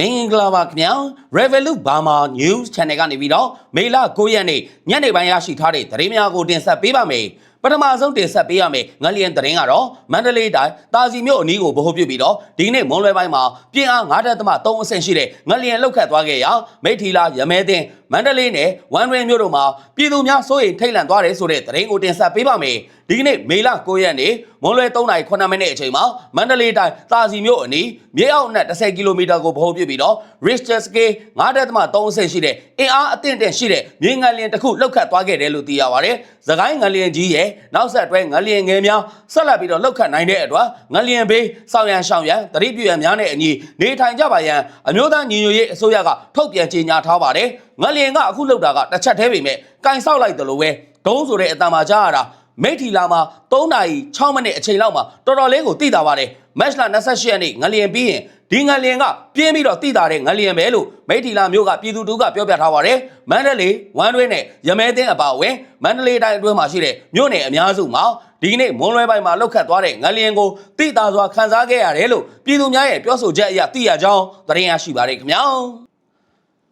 မင်္ဂလာပါခင်ဗျာ Revolut Burma News Channel ကနေပြီးတော့မေလ9ရက်နေ့ညနေပိုင်းရရှိထားတဲ့သတင်းများကိုတင်ဆက်ပေးပါမယ်ပထမဆုံးတင်ဆက်ပေးရမယ်ငလျင်သတင်းကတော့မန္တလေးတိုင်းတာစီမြို့အနီးကိုဗဟိုပြုပြီးတော့ဒီကနေ့မွန်လွယ်ပိုင်းမှာပြင်းအား9.3အဆင့်ရှိတဲ့ငလျင်လှုပ်ခတ်သွားခဲ့ရာမိထီလာရမဲတင် မန္တလေးနဲ့ဝမ်ရင်မြို့တို့မှာပြည်သူများစိုးရိမ်ထိတ်လန့်သွားတယ်ဆိုတဲ့သတင်းကိုတင်ဆက်ပေးပါမယ်ဒီကနေ့မေလ9ရက်နေ့မွန်လွယ်3:09မိနစ်အချိန်မှာမန္တလေးတိုင်းတာစီမြို့အနီးမြေအောက်နဲ့10ကီလိုမီတာကိုဗဟိုပြုပြီးတော့ Richter scale 9.3အဆင့်ရှိတဲ့အင်အားအသင့်တဲ့ရှိတဲ့မြေငလျင်တစ်ခုလှုပ်ခတ်သွားခဲ့တယ်လို့သိရပါတယ်။သခိုင်းငလျင်ကြီးရဲ့နောက်ဆက်တွဲငလျင်ငယ်များဆက်လက်ပြီးတော့လှုပ်ခတ်နိုင်တဲ့အတွက်ငလျင်ဘေးစောင်းရန်ရှောင်းရန်တတိပြူရန်များနဲ့အညီနေထိုင်ကြပါရန်အမျိုးသားညီညွတ်ရေးအစိုးရကထုတ်ပြန်ကြေညာထားပါတယ်။ငလျင်ကအခုလှုပ်တာကတစ်ချက်တည်းပေမဲ့ကင်ဆောက်လိုက်တယ်လို့ပဲဒုံးဆိုတဲ့အတန်မှာကြားရတာမိထီလာမှာ3နာရီ6မိနစ်အချိန်လောက်မှာတော်တော်လေးကိုသိတာပါတယ်မက်လ28ရက်နေ့ငလျင်ပြီးရင်ဒီငလျင်ကပြင်းပြီးတော့သိတာတဲ့ငလျင်ပဲလို့မိထီလာမျိုးကပြည်သူတူကပြောပြထားပါတယ်မန္တလေးဝမ်းတွင်းနဲ့ရမဲတင်းအပါအဝင်မန္တလေးတိုင်းအတွင်းမှာရှိတဲ့မြို့နယ်အများစုမှာဒီကနေ့မွန်လွဲပိုင်းမှာလောက်ခတ်သွားတဲ့ငလျင်ကိုသိတာစွာခန်းစားခဲ့ရတယ်လို့ပြည်သူများရဲ့ပြောဆိုချက်အရသိရကြောင်းသတင်းရရှိပါတယ်ခင်ဗျာ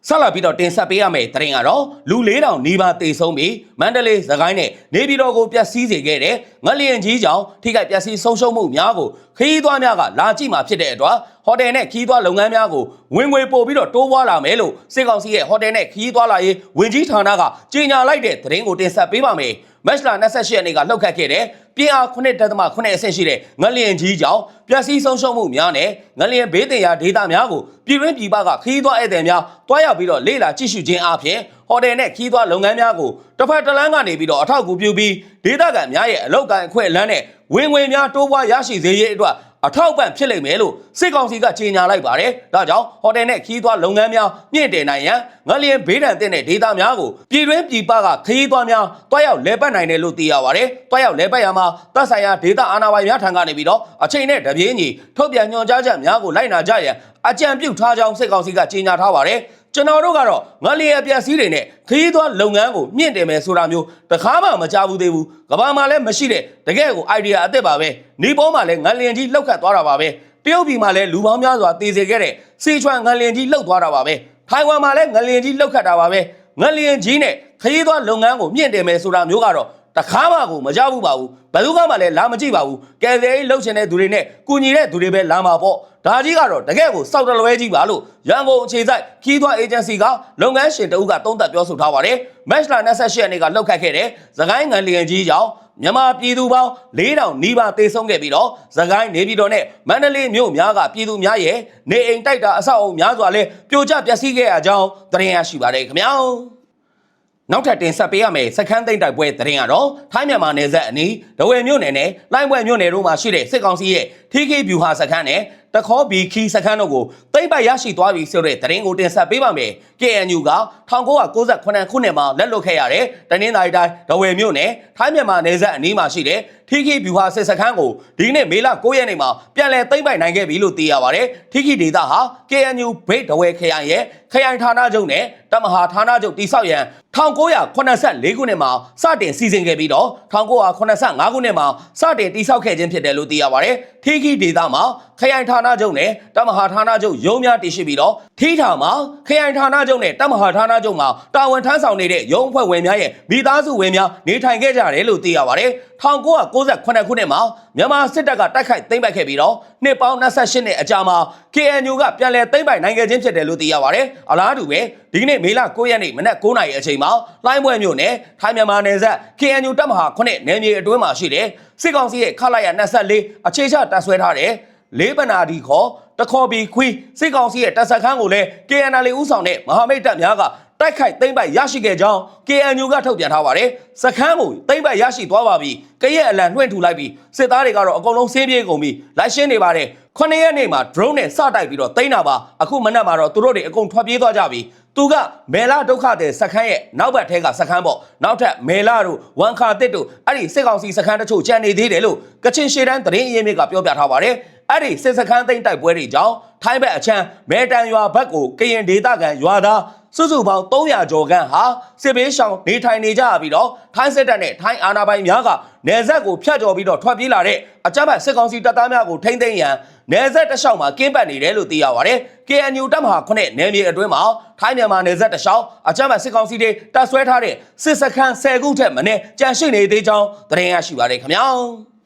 ဆက်လက်ပြီးတော့တင်ဆက်ပေးရမယ့်သတင်းကတော့လူ4000နီးပါးတေဆုံးပြီးမန္တလေးသခိုင်းနဲ့နေပြည်တော်ကိုပျက်စီးစေခဲ့တဲ့ငလျင်ကြီးကြောင့်ထိခိုက်ပျက်စီးဆုံးရှုံးမှုများကိုခရီးသွားများကလာကြည့်မှာဖြစ်တဲ့အတွက်ဟိုတယ်နဲ့ခရီးသွားလုပ်ငန်းများကိုဝင်ငွေပို့ပြီးတော့တိုးပွားလာမယ်လို့စစ်ကောင်စီရဲ့ဟိုတယ်နဲ့ခရီးသွားလာရေးဝင်ကြီးဌာနကကြေညာလိုက်တဲ့သတင်းကိုတင်ဆက်ပေးပါမယ်။ မက်လာ28ရက်နေ့ကလှုပ်ခတ်ခဲ့တဲ့ပြင်းအား9.8အဆင့်ရှိတဲ့ငလျင်ကြီးကြောင့်ပျက်စီးဆုံးရှုံးမှုများနဲ့ငလျင်ဘေးတင်ရာဒေသများကိုပြည်တွင်းပြည်ပကခရီးသွားဧည့်သည်များတွားရောက်ပြီးတော့လေ့လာကြည့်ရှုခြင်းအပြင်ဟိုတယ်နဲ့ခရီးသွားလုပ်ငန်းများကိုတစ်ဖက်တစ်လမ်းကနေပြီးတော့အထောက်အကူပြုပြီးဒေသခံများရဲ့အလောက်ကန်အခွင့်အလမ်းနဲ့ဝင်ငွေများတိုးပွားရရှိစေရေးအတွက် အထောက်ပံ့ဖြစ်လိမ့်မယ်လို့စစ်ကောင်စီကကြေညာလိုက်ပါတယ်။ဒါကြောင့်ဟိုတယ်နဲ့ခီးသွွားလုပ်ငန်းများမြင့်တင်နိုင်ရန်ငလျင်ဘေးဒဏ်တဲ့ဒေသများကိုပြည်တွင်းပြည်ပကခီးသွွားများတွားရောက်လဲပတ်နိုင်တယ်လို့သိရပါတယ်။တွားရောက်လဲပတ်ရမှာတပ်ဆိုင်ရာဒေသအာဏာပိုင်များထံကနေပြီးတော့အချိန်နဲ့တပြေးညီထုတ်ပြန်ညွှန်ကြားချက်များကိုလိုက်နာကြရန်အကြံပြုထားကြောင်းစစ်ကောင်စီကကြေညာထားပါတယ်။ ကျွန်တော်တို့ကတော့ငလျင်အပြက်စီးတွေနဲ့ခရီးသွားလုပ်ငန်းကိုမြင့်တင်မယ်ဆိုတာမျိုးတခါမှမကြားဘူးသေးဘူးကဘာမှလည်းမရှိတဲ့တကယ်ကို idea အသစ်ပါပဲနေပေါ်မှာလည်းငလျင်ကြီးလောက်ခတ်သွားတာပါပဲတရုတ်ပြည်မှာလည်းလူပေါင်းများစွာတည်စေခဲ့တဲ့စီချွမ်ငလျင်ကြီးလောက်သွားတာပါပဲထိုင်ဝမ်မှာလည်းငလျင်ကြီးလောက်ခတ်တာပါပဲငလျင်ကြီးနဲ့ခရီးသွားလုပ်ငန်းကိုမြင့်တင်မယ်ဆိုတာမျိုးကတော့ တခါမှကိုမကြောက်ဘူးပါဘူးဘယ်သူကမှလည်းလာမကြည့်ပါဘူးကယ်ဆယ်ရေးလှုပ်ရှင်တဲ့သူတွေနဲ့ကူညီတဲ့သူတွေပဲလာမှာပေါ့ဒါကြီးကတော့တကယ်ကိုစောက်တလွဲကြီးပါလို့ရန်ကုန်အခြေစိုက်ခီးသွွားအေဂျင်စီကလုပ်ငန်းရှင်တအုပ်ကသုံးသပ်ပြောဆိုထားပါတယ်မက်လ28ရက်နေ့ကလှုပ်ခတ်ခဲ့တဲ့သခိုင်းငံလျင်ကြီးကြောင့်မြန်မာပြည်သူပေါင်း4000နီးပါးတေဆုံးခဲ့ပြီးတော့သခိုင်းနေပြည်တော်နဲ့မန္တလေးမြို့များကပြည်သူများရဲ့နေအိမ်တိုက်တာအဆောက်အအုံများစွာလဲပြိုကျပျက်စီးခဲ့ရကြောင်းသတင်းရရှိပါတယ်ခင်ဗျာ နောက်ထပ်တင်ဆက်ပေးရမယ့်စခန်းသိမ်းတိုက်ပွဲသတင်းကတော့ထိုင်းမြန်မာနယ်စပ်အနီးဒဝယ်မြို့နယ်နဲ့လိုင်းပွဲမြို့နယ်တို့မှာရှိတဲ့စစ်ကောင်စီရဲ့ TK ဗျူဟာစခန်းနဲ့တခေါဘီခီစခန်းတို့ကိုသိမ့်ပိုက်ရရှိသွားပြီဆိုတဲ့သတင်းကိုတင်ဆက်ပေးပါမယ်။ KNU က1998ခုနှစ်မှာလက်လွတ်ခဲ့ရတဲ့တနင်္သာရီတိုင်းဒဝယ်မြို့နယ်ထိုင်းမြန်မာနယ်စပ်အနီးမှာရှိတဲ့ TK ဗျူဟာစစ်စခန်းကိုဒီကနေ့မေလ9ရက်နေ့မှာပြန်လည်သိမ့်ပိုက်နိုင်ခဲ့ပြီလို့သိရပါတယ်။ TK ဒေသဟာ KNU ဘိတ်ဒဝယ်ခရိုင်ရဲ့ခရိုင်ဌာနချုပ်နဲ့တမဟာဌာနချုပ်တိဆောက်ရန် 1984ခုနှစ်မှာစတင်စီစဉ်ခဲ့ပြီးတော့1985ခုနှစ်မှာစတင်တိဆောက်ခဲ့ခြင်းဖြစ်တယ်လို့သိရပါတယ်။ထီခီဒေသမှာခရိုင်ဌာနချုပ်နဲ့တမဟာဌာနချုပ်ရုံးများတည်ရှိပြီးတော့ထီထောင်မှာခရိုင်ဌာနချုပ်နဲ့တမဟာဌာနချုပ်မှာတာဝန်ထမ်းဆောင်နေတဲ့ရုံးအဖွဲ့ဝင်များရဲ့မိသားစုဝင်များနေထိုင်ခဲ့ကြတယ်လို့သိရပါတယ်။1998ခုနှစ်မှာမြန်မာစစ်တပ်ကတိုက်ခိုက်သိမ်းပိုက်ခဲ့ပြီးတော့နှစ်ပေါင်း28နှစ်အကြာမှာ KNU ကပြန်လည်သိမ်းပိုက်နိုင်ခဲ့ခြင်းဖြစ်တယ်လို့သိရပါတယ်။အလားတူပဲဒီကနေ့မေလ9ရက်နေ့မနက်9:00နာရီအချိန်မှာလိုင်းပွဲမြို့နယ်ထိုင်းမြန်မာနယ်စပ် KNU တပ်မဟာ9နယ်မြေအတွင်းမှာရှိတဲ့ စစ်ကောင်စီရဲ့ခလာရ24အခြေချတပ်ဆွဲထားတဲ့လေးပနာဒီခေါ်တခေါ်ဘီခွီစစ်ကောင်စီရဲ့တပ်စခန်းကိုလည်း KNL ဦးဆောင်တဲ့မဟာမိတ်တပ်များကတိုက်ခိုက်သိမ်းပိုက်ရရှိခဲ့ကြောင်း KNU ကထုတ်ပြန်ထားပါတယ်။စခန်းကိုသိမ်းပိုက်ရရှိသွားပါပြီ။ကရက်အလံနှွှင့်ထူလိုက်ပြီးစစ်သားတွေကတော့အကုန်လုံးဆင်းပြေကုန်ပြီ။လိုက်ရှင်းနေပါတယ်။ခုနှစ်ရက်နေ့မှာ drone နဲ့စတိုက်ပြီးတော့သိမ်းတာပါ။အခုမနက်မှာတော့သူတို့တွေအကုန်ထွက်ပြေးသွားကြပြီ။သူကမေလာဒုက္ခတဲ့စခန်းရဲ့နောက်ဘက်ထဲကစခန်းပေါ့နောက်ထပ်မေလာတို့ဝန်ခါတစ်တို့အဲ့ဒီစစ်ကောင်စီစခန်းတချို့ကျန်နေသေးတယ်လို့ကချင်ရှေ့တန်းသတင်းအရင်းမြစ်ကပြောပြထားပါတယ်အဲ့ဒီစစ်စခန်းသိမ်းတိုက်ပွဲတွေကြောင့်ထိုင်းဘက်အချမ်းမဲတန်ရွာဘက်ကိုကရင်ဒေသခံရွာသားစုစုပေါင်း300ကျော်ခန့်ဟာစစ်ဘေးရှောင်နေထိုင်နေကြပြီးတော့ထိုင်းစစ်တပ်နဲ့ထိုင်းအာဏာပိုင်များကနယ်စပ်ကိုဖျက်ကျော်ပြီးတော့ထွက်ပြေးလာတဲ့အကြမ်းဖက်စစ်ကောင်စီတပ်သားများကိုထိမ့်သိမ်းရန် နယ်စပ်တစ်လျှောက်မှာကင်းပတ်နေတယ်လို့သိရပါတယ်။ KNU တပ်မဟာ9နယ်မြေအတွင်းမှာထိုင်းမြန်မာနယ်စပ်တစ်လျှောက်အကြမ်းဖက်စစ်ကောင်စီတွေတပ်ဆွဲထားတဲ့စစ်စခန်း10ခုထက်မနည်းကြန့်ရှိနေသေးကြောင်းသတင်းရရှိပါတယ်ခင်ဗျာ။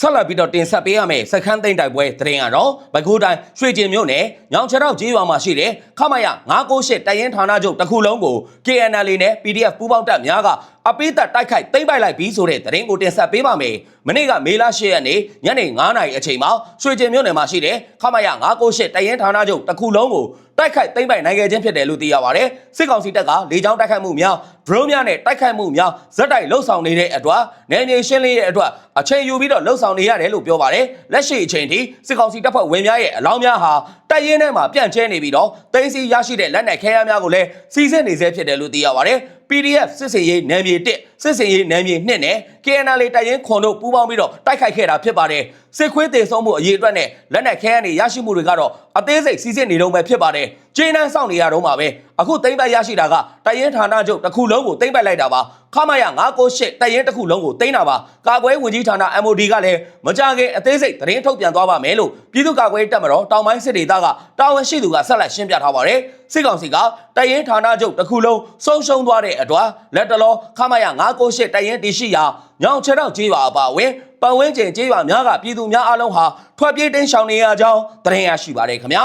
ဆက်လက်ပြီးတော့တင်ဆက်ပေးရမယ်စခန်းသိမ့်တိုက်ပွဲသတင်းကတော့ဘကူတိုင်းရွှေကျင်မြို့နယ်ညောင်ချောက်ကျေးရွာမှာရှိတဲ့ခမရ998တရင်ဌာနချုပ်တစ်ခုလုံးကို KNL နဲ့ PDF ပူးပေါင်းတပ်များက အပိသက်တိုက်ခိုက်သိမ့်ပိုက်လိုက်ပြီးဆိုတဲ့သတင်းကိုတင်ဆက်ပေးပါမယ်။မနေ့ကမေလ10ရက်နေ့ညနေ9:00နာရီအချိန်မှာရွှေကျင်မြို့နယ်မှာရှိတဲ့ခမရ998တရင်ဌာနချုပ်တစ်ခုလုံးကိုတိုက်ခိုက်သိမ့်ပိုက်နိုင်ခဲ့ခြင်းဖြစ်တယ်လို့သိရပါတယ်။စစ်ကောင်စီတပ်ကလေကြောင်းတိုက်ခိုက်မှုများဒရုန်းများနဲ့တိုက်ခိုက်မှုများဇက်တိုက်လှုပ်ဆောင်နေတဲ့အတွက်နယ်မြေရှင်းလင်းရဲ့အတွက်အချိန်ယူပြီးတော့လှုပ်ဆောင်နေရတယ်လို့ပြောပါတယ်။လက်ရှိအချိန်ထိစစ်ကောင်စီတပ်ဖွဲ့ဝင်များရဲ့အလောင်းများဟာတိုက်ရင်ထဲမှာပြန့်ကျဲနေပြီးတော့တင်းစီရရှိတဲ့လက်နက်ခဲယမ်းများကိုလည်းစီစစ်နေဆဲဖြစ်တယ်လို့သိရပါတယ်။ PDF စစ်စင်ရေးနယ်မြေ1စစ်စင်ရေးနယ်မြေ2နဲ့ KNL တိုက်ရင်ခွန်တို့ပူးပေါင်းပြီးတော့တိုက်ခိုက်ခဲ့တာဖြစ်ပါတယ်စစ်ခွေးတေဆုံးမှုအရေးအတွက်နဲ့လက်နက်ခဲယမ်းတွေရရှိမှုတွေကတော့အသေးစိတ်စီစစ်နေတော့ပဲဖြစ်ပါတယ်ဂျင်းနန်းဆောင်နေရတော့မှာပဲအခုသိမ့်ပိုက်ရရှိတာကတိုက်ရင်ဌာနချုပ်တစ်ခုလုံးကိုသိမ့်ပိုက်လိုက်တာပါခမရ998တိုက်ရင်တစ်ခုလုံးကိုသိမ်းတာပါကာကွယ်ဝင်ကြီးဌာန MOD ကလည်းမကြခင်အသေးစိတ်သတင်းထုတ်ပြန်သွားပါမယ်လို့ပြည်သူ့ကာကွယ်တပ်မတော်တောင်ပိုင်းစစ်ဒေသကတာဝန်ရှိသူကဆက်လက်ရှင်းပြထားပါတယ်စစ်ကောင်စီကတိုက်ရင်ဌာနချုပ်တစ်ခုလုံးဆုံးရှုံးသွားတဲ့အတွက်လက်တလောခမရ998တိုက်ရင်တရှိရာညောင်ချေတော့ကြေးရွာအပါအဝင်ပတ်ဝန်းကျင်ကြေးရွာများကပြည်သူများအလုံးဟာထွက်ပြေးတင်းရှောင်နေရကြောင်းသတင်းရရှိပါတယ်ခင်ဗျာ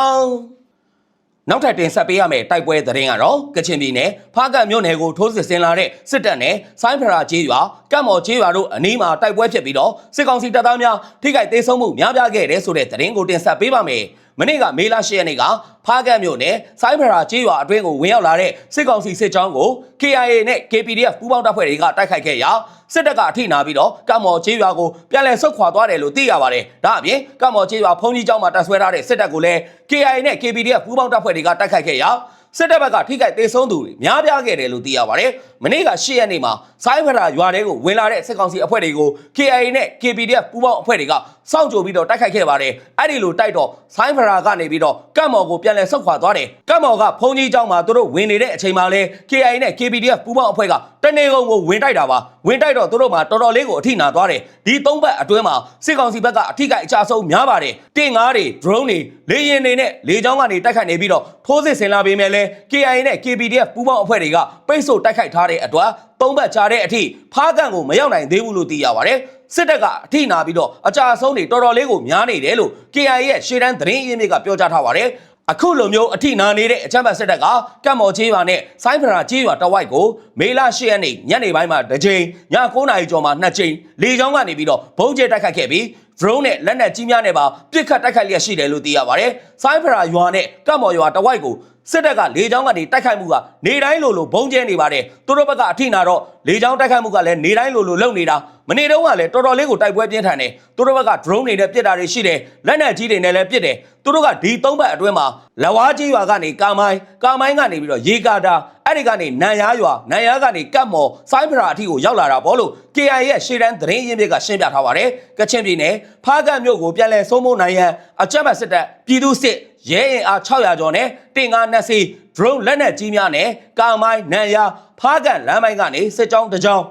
နောက်ထပ်တင်ဆက်ပေးရမယ့်တိုက်ပွဲသတင်းကတော့ကချင်ပြည်နယ်ဖားကတ်မြို့နယ်ကိုထိုးစစ်ဆင်လာတဲ့စစ်တပ်နဲ့ဆိုင်းဖရာကျေးရွာကတ်မော်ကျေးရွာတို့အနီးမှာတိုက်ပွဲဖြစ်ပြီးတော့စစ်ကောင်စီတပ်သားများထိခိုက်သေးဆုံးမှုများပြားခဲ့တဲ့ဆိုတဲ့သတင်းကိုတင်ဆက်ပေးပါမယ်။ မနေ့ကမေလ10ရက်နေ့ကဖားကတ်မြို့နယ်ဆိုင်းဖရာကျေးရွာအတွင်းကိုဝင်ရောက်လာတဲ့စစ်ကောင်စီစစ်ကြောင်းကို KIA နဲ့ KPDF ပူးပေါင်းတပ်ဖွဲ့တွေကတိုက်ခိုက်ခဲ့ရာစစ်တပ်ကအထိနာပြီးတော့ကတ်မော်ကျေးရွာကိုပြန်လည်ဆုတ်ခွာသွားတယ်လို့သိရပါတယ်။ဒါအပြင်ကတ်မော်ကျေးရွာဖုန်ကြီးကျောင်းမှာတပ်ဆွဲထားတဲ့စစ်တပ်ကိုလည်း KIA နဲ့ KPDF ပူးပေါင်းတပ်ဖွဲ့တွေကတိုက်ခိုက်ခဲ့ရာ စစ်တပ်ဘက်ကထိခိုက်ဒေဆုံးသူတွေများပြားခဲ့တယ်လို့သိရပါတယ်။မနေ့က10ရက်နေ့မှာစိုင်းဖရာရွာထဲကိုဝင်လာတဲ့စစ်ကောင်စီအဖွဲ့တွေကို KIA နဲ့ KPDF ပူးပေါင်းအဖွဲ့တွေကစောင့်ကြိုပြီးတော့တိုက်ခိုက်ခဲ့ပါတယ်။အဲ့ဒီလိုတိုက်တော့စိုင်းဖရာကနေပြီးတော့ကတ်မော်ကိုပြန်လည်ဆုတ်ခွာသွားတယ်။ကတ်မော်ကဖုန်ကြီးကျောင်းမှာသူတို့ဝင်နေတဲ့အချိန်မှာလဲ KIA နဲ့ KPDF ပူးပေါင်းအဖွဲ့ကတနေကုန်ကိုဝင်တိုက်တာပါ။ဝင်တိုက်တော့သူတို့မှာတော်တော်လေးကိုအထိနာသွားတယ်။ဒီသုံးဘက်အတွင်းမှာစစ်ကောင်စီဘက်ကအထိကအကြဆုံးများပါတယ်။တင်ငါးတွေ drone တွေလေရင်တွေနဲ့လေကြောင်းကနေတိုက်ခိုက်နေပြီးတော့ထိုးစစ်ဆင်လာပေမဲ့လဲ KIA နဲ့ KPDF ပူးပေါင်းအဖွဲ့တွေကပိတ်ဆို့တိုက်ခိုက်ထားတဲ့အတွက်သုံးဘက်ကြားတဲ့အထိဖားကန်ကိုမရောက်နိုင်သေးဘူးလို့သိရပါတယ်။စစ်တပ်ကအထိနာပြီးတော့အကြအဆုံးတွေတော်တော်လေးကိုများနေတယ်လို့ KIA ရဲ့ရှေ့တန်းသတင်းအရင်းမြစ်ကပြောကြားထားပါတယ်။အခုလိုမျိုးအထိနာနေတဲ့အချမ်းဘတ်စစ်တပ်ကကတ်မော်ချေးရွာနဲ့ဆိုင်းဖရာချေးရွာတဝိုက်ကိုမေလ10ရက်နေ့ညနေပိုင်းမှာတစ်ကြိမ်ည9နာရီကျော်မှာနှစ်ကြိမ်လေကြောင်းကနေပြီးတော့ဘုံကျဲတိုက်ခိုက်ခဲ့ပြီး drone နဲ့လက်နက်ကြီးများနဲ့ပါပစ်ခတ်တိုက်ခိုက်လျက်ရှိတယ်လို့သိရပါတယ်။ဆိုင်းဖရာရွာနဲ့ကတ်မော်ရွာတဝိုက်ကို စစ်တပ်ကလေကြောင်းကနေတိုက်ခိုက်မှုကနေတိုင်းလိုလိုဘုံကျဲနေပါတယ်သူတို့ဘက်ကအထိနာတော့ လေကြောင်းတိုက်ခိုက်မှုကလည်းနေတိုင်းလိုလိုလုပ်နေတာမနေ့တုန်းကလည်းတော်တော်လေးကိုတိုက်ပွဲပြင်းထန်တယ်သူတို့ဘက်က drone တွေနဲ့ပစ်တာတွေရှိတယ်လက်နက်ကြီးတွေနဲ့လည်းပစ်တယ်သူတို့ကဒီသုံးဘက်အတွင်းမှာလဝါးကြီးရွာကနေကာမိုင်းကာမိုင်းကနေပြီးတော့ရေကာတာအဲ့ဒီကနေနန်ရားရွာနန်ရားကနေကတ်မော်ဆိုင်းဖရာအထိကိုရောက်လာတာပေါ့လို့ KIA ရဲ့ရှေ့တန်းသတင်းရင်းမြစ်ကရှင်းပြထားပါတယ်ကချင်ပြည်နယ်ဖားကတ်မြို့ကိုပြန်လည်စိုးမိုးနိုင်ရန်အကြမ်းဖက်စစ်တပ်ပြည်သူစစ်ရဲအင်အား600ကျော်နဲ့တင်ကားနှစ်စီး drone လက်နက်ကြီးများနဲ့ကာမိုင်းနန်ရား ဖားကန်လမ်းပိုင်းကနေစစ်ကြောင်းတစ်ကြောင်း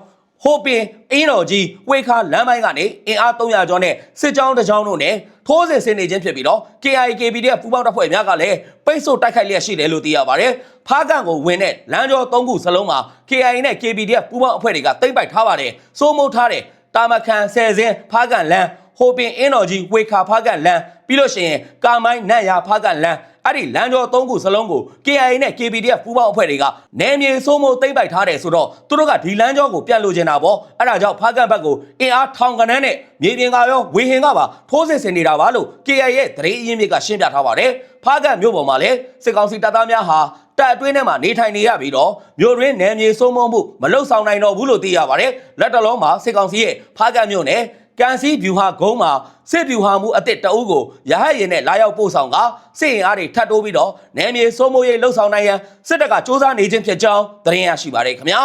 ဟိုပင်အင်းတော်ကြီးဝေခါလမ်းပိုင်းကနေအင်အား300ကျော်နဲ့စစ်ကြောင်းတစ်ကြောင်းတို့နဲ့ထိုးစစ်ဆင်နေခြင်းဖြစ်ပြီးတော့ KIKB တဲ့ပူးပေါင်းတပ်ဖွဲ့များကလည်းပိတ်ဆို့တိုက်ခိုက်လျက်ရှိတယ်လို့သိရပါတယ်။ဖားကန်ကိုဝင်တဲ့လမ်းကျော၃ခုစလုံးမှာ KIA နဲ့ KBD ပူးပေါင်းအဖွဲ့တွေကတိမ့်ပိုက်ထားပါတယ်။စိုးမိုးထားတယ်။တာမခန်ဆယ်စင်းဖားကန်လမ်းဟိုပင်အင်းတော်ကြီးဝေခါဖားကန်လမ်းပြီးလို့ရှိရင်ကာမိုင်းနတ်ရဖားကန်လမ်း အဲ့ဒီလမ်းကျော်၃ခုစလုံးကို KIA နဲ့ KPDF ပူးပေါင်းအဖွဲ့တွေကနယ်မြေစိုးမိုးသိမ့်ပိုက်ထားတယ်ဆိုတော့သူတို့ကဒီလမ်းကျော်ကိုပြန်လိုချင်တာပေါ့အဲ့ဒါကြောင့်ဖားကန်ဘက်ကိုအင်အားထောင်ကနန်းနဲ့မြေပြင်ကရောဝေဟင်ကပါထိုးစစ်ဆင်နေတာပါလို့ KIA ရဲ့သတင်းအရင်းမြစ်ကရှင်းပြထားပါတယ်ဖားကန်မြို့ပေါ်မှာလည်းစစ်ကောင်စီတပ်သားများဟာတပ်အတွင်းထဲမှာနေထိုင်နေရပြီးတော့မြို့ရင်းနယ်မြေစိုးမိုးမှုမလုံဆောင်နိုင်တော့ဘူးလို့သိရပါတယ်လက်တလုံးမှာစစ်ကောင်စီရဲ့ဖားကန်မြို့နယ် ကန်စီဗျူဟာဂုံးမှာစစ်ဗျူဟာမှုအသစ်တအုပ်ကိုရဟတ်ရင်နဲ့လာရောက်ပို့ဆောင်ကစစ်ရင်အားတွေထပ်တိုးပြီးတော့နယ်မြေစိုးမိုးရေးလှုပ်ဆောင်နိုင်ရန်စစ်တပ်ကစ조사နေခြင်းဖြစ်ကြောင်းသတင်းရရှိပါတယ်ခင်ဗျာ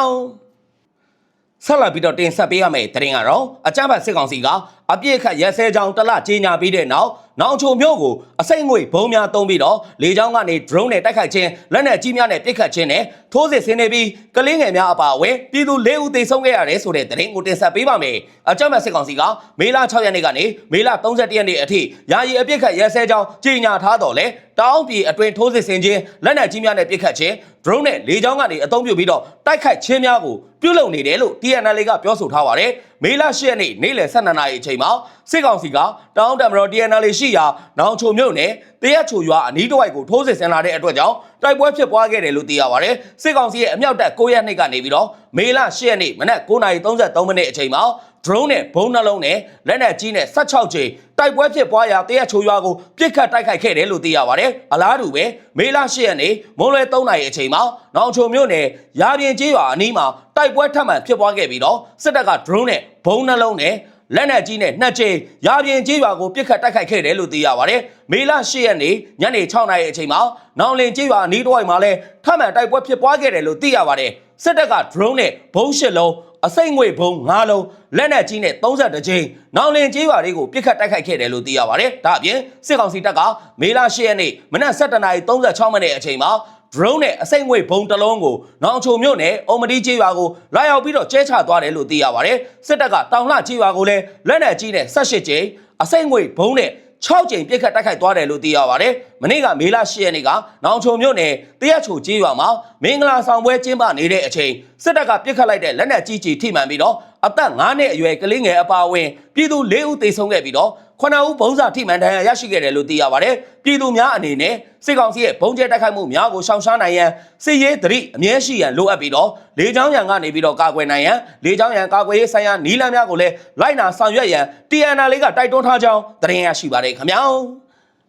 ဆက်လက်ပြီးတော့တင်ဆက်ပေးရမယ့်သတင်းကတော့အကြမ်းဖက်စစ်ကောင်စီကအပြစ်ခတ်ရက်စဲကြောင်တစ်လကြီးညာပြီးတဲ့နောက်နောင်ချုံမျိုးကိုအစိမ့်ငွေဘုံများသုံးပြီးတော့လေကြောင်းကနေ drone နဲ့တိုက်ခိုက်ခြင်းလက်နက်ကြီးများနဲ့ပစ်ခတ်ခြင်းနဲ့ထိုးစစ်ဆင်နေပြီးကလင်းငယ်များအပါအဝင်ပြည်သူ၄ဦးသေဆုံးခဲ့ရတယ်ဆိုတဲ့သတင်းကိုတင်ဆက်ပေးပါမယ်။အကြမ်းဖက်စစ်ကောင်စီကမေလ6ရက်နေ့ကနေမေလ31ရက်နေ့အထိယာယီအပြစ်ခတ်ရက်စဲကြောင်ကြီးညာထားတော်လဲတောင်းပြည်အတွင်ထိုးစစ်ဆင်ခြင်းလက်နက်ကြီးများနဲ့ပစ်ခတ်ခြင်း drone နဲ့လေကြောင်းကနေအသုံးပြုပြီးတော့တိုက်ခိုက်ခြင်းများကိုပြုလုပ်နေတယ်လို့ TNL ကပြောဆိုထားပါတယ်။ မေလ10ရက်နေ့နေ့လယ်12နာရီအချိန်မှာစစ်ကောင်စီကတောင်းတမတော် TNL ရှိရာနောင်ချုံမြို့နယ်တရက်ချိုရွာအနီးတစ်ဝိုက်ကိုထိုးစစ်ဆင်လာတဲ့အတွက်ကြောင့် တိုက်ပွဲဖြစ်ပွားခဲ့တယ်လို့သိရပါတယ်။စစ်ကောင်စီရဲ့အမြောက်တပ်9ရက်နေ့ကနေပြီးတော့မေလ10ရက်နေ့မနက်9:33မိနစ်အချိန်မှာ drone နဲ့ဘုံနှလုံးနဲ့လက်နက်ကြီးနဲ့16ချိန်တိုက်ပွဲဖြစ်ပွားရာတရက်ချိုရွာကိုပြစ်ခတ်တိုက်ခိုက်ခဲ့တယ်လို့သိရပါတယ်။အလားတူပဲမေလ10ရက်နေ့မွန်းလွဲ3နာရီအချိန်မှာနောင်ချုံမြို့နယ်ရာပြင်ကျေးရွာအနီးမှာတိုက်ပွဲထပ်မံဖြစ်ပွားခဲ့ပြီးတော့စစ်တပ်က drone နဲ့ဘုံနှလုံးနဲ့ လက်နက်ကြီးနဲ့နှစ်ကြိမ်ရာပြင်ကြီးရွာကိုပြစ်ခတ်တိုက်ခိုက်ခဲ့တယ်လို့သိရပါတယ်။မေလ10ရက်နေ့ညနေ6နာရီအချိန်မှာနောင်လင်ကြီးရွာအနီးတစ်ဝိုက်မှာလည်းထပ်မံတိုက်ပွဲဖြစ်ပွားခဲ့တယ်လို့သိရပါတယ်။စစ်တပ်က drone နဲ့ဘုံရှစ်လုံးအစိမ့်ငွေဘုံ9လုံးလက်နက်ကြီးနဲ့32ကြိမ်နောင်လင်ကြီးရွာတွေကိုပြစ်ခတ်တိုက်ခိုက်ခဲ့တယ်လို့သိရပါတယ်။ဒါအပြင်စစ်ကောင်စီတပ်ကမေလ10ရက်နေ့မနက်7:36မိနစ်အချိန်မှာ drone နဲ့အစိမ့်ငွေဘုံတစ်လုံးကိုနောင်ချုံမြို့နယ်အုံမတီးကျေးရွာကိုလာရောက်ပြီးတော့ကျဲချသွားတယ်လို့သိရပါတယ်စစ်တပ်ကတောင်လှကျေးရွာကိုလည်းလက်နက်ကြီးနဲ့18ကြိမ်အစိမ့်ငွေဘုံနဲ့6ကြိမ်ပြစ်ခတ်တိုက်ခိုက်သွားတယ်လို့သိရပါတယ်။မနေ့ကမေလ10ရက်နေ့ကနောင်ချုံမြို့နယ်တရက်ချိုကျေးရွာမှာမင်္ဂလာဆောင်ပွဲကျင်းပနေတဲ့အချိန်စစ်တပ်ကပြစ်ခတ်လိုက်တဲ့လက်နက်ကြီးကြီးထိမှန်ပြီးတော့အသက်9နှစ်အရွယ်ကလေးငယ်အပါအဝင်ပြည်သူ၄ဦးသေဆုံးခဲ့ပြီးတော့ ခုနဦးဘုံစာထိမှန်ဒဏ်ရာရရှိခဲ့တယ်လို့သိရပါတယ်။ပြည်သူများအနေနဲ့စစ်ကောင်စီရဲ့ဘုံကျဲတိုက်ခိုက်မှုများကိုရှောင်ရှားနိုင်ရန်စစ်ရေးသတိအမြဲရှိရန်လိုအပ်ပြီးတော့လေကြောင်းရန်ကနေပြီးတော့ကာကွယ်နိုင်ရန်လေကြောင်းရန်ကာကွယ်ရေးဆိုင်ရာနီးလမ်းများကိုလည်းလိုက်နာဆောင်ရွက်ရန် TNL လေးကတိုက်တွန်းထားကြောင်းသတင်းရရှိပါတယ်ခင်ဗျာ။